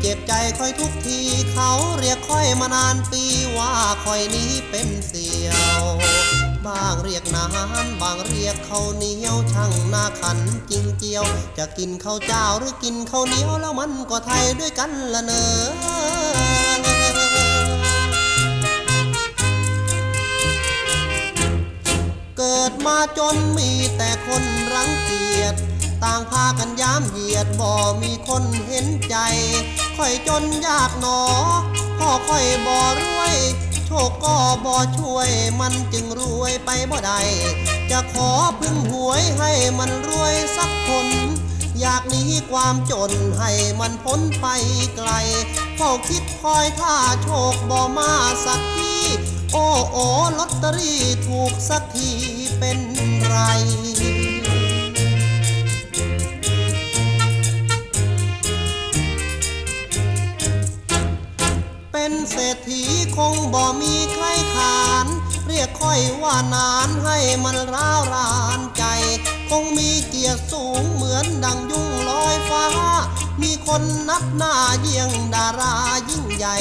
เก็บใจค่อยทุกทีเขาเรียกค่อยมานานปีว่าค่อยนี้เป็นเสียว บางเรียกนานบางเรียกข้าวเหนียวช่างหน้าขันจริงเจียว จะกินข้าวเจ้าหรือกินข้าวเหนียวแล้วมันก็ไทยด้วยกันละเนอเกิดมาจนมีแต่คนรังเกียจ ต่างพากันย้ำเหยียดบ่ มีคนเห็นใจ ค่อยจนยากหนอพ่อค่อยบ่รวย โชคก็บ่ช่วยมันจึงรวยไปบ่ได้จะขอพึ่งหวยให้มันรวยสักคน อยากหนีความจนให้มันพ้นไปไกลเฝ้าคิดคอยท่าโชคบ่มาสักทีโอ้โอ้ลอตเตอรี่ถูกสักทีเป็นไร รษฐีคงบ่มีใครขาน เรียกค่อยว่านานให้มันร้าวรานใจ คงมีเกียรติสูงเหมือนดังยุ่งลอยฟ้า มีคนนับหน้าเยี่ยงดารายิ่งใหญ่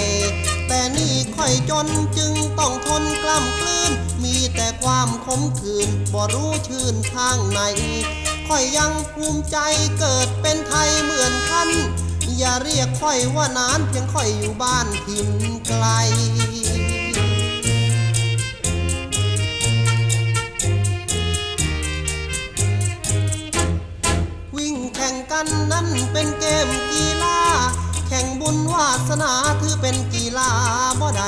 แต่นี่ค่อยจนจึงต้องทนกล้ำกลืน มีแต่ความขมขื่นบ่รู้ชื่นทางไหนค่อยยังภูมิใจเกิดเป็นไทยเหมือนท่าน อย่าเรียกค่อยว่านานเพียงค่อยอยู่บ้านถิ่นไกลวิ่งแข่งกันนั้นเป็นเกมกีฬาแข่งบุญวาสนาถือเป็นกีฬาบ่ใด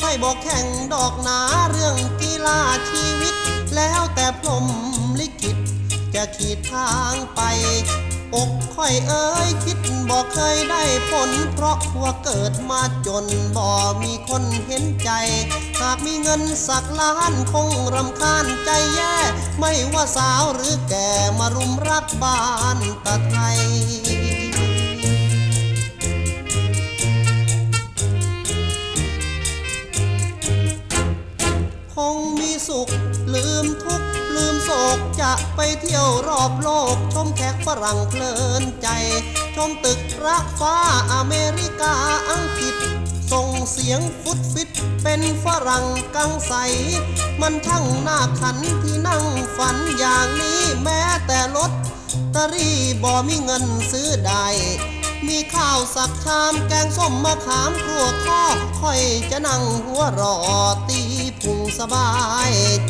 ค่อยบอกแข่งดอกหนาเรื่องกีฬาชีวิต แล้วแต่พรมลิขิตจะขีดทางไป อกค่อยเอ้ยคิดบอกเคยได้ผล เพราะว่าเกิดมาจนบ่มีคนเห็นใจ หากมีเงินสักล้านคงรำคาญใจแย่ ไม่ว่าสาวหรือแก่มารุมรักบ้านตะไทยคงมีสุขลืมทุกข์ ลืมโศกจะไปเที่ยวรอบโลก ชมแขกฝรั่งเพลินใจ ชมตึกระฟ้าอเมริกาอังกฤษ ส่งเสียงฟุตฟิต เป็นฝรั่งกังใส มันช่างน่าขันที่นั่งฝันอย่างนี้แม้แต่รถตอรี่บ่มีเงินซื้อได้มีข้าวสักชามแกงส้มมะขามครัวข้อค่อยจะนั่งหัวรอตีพุงสบายใจ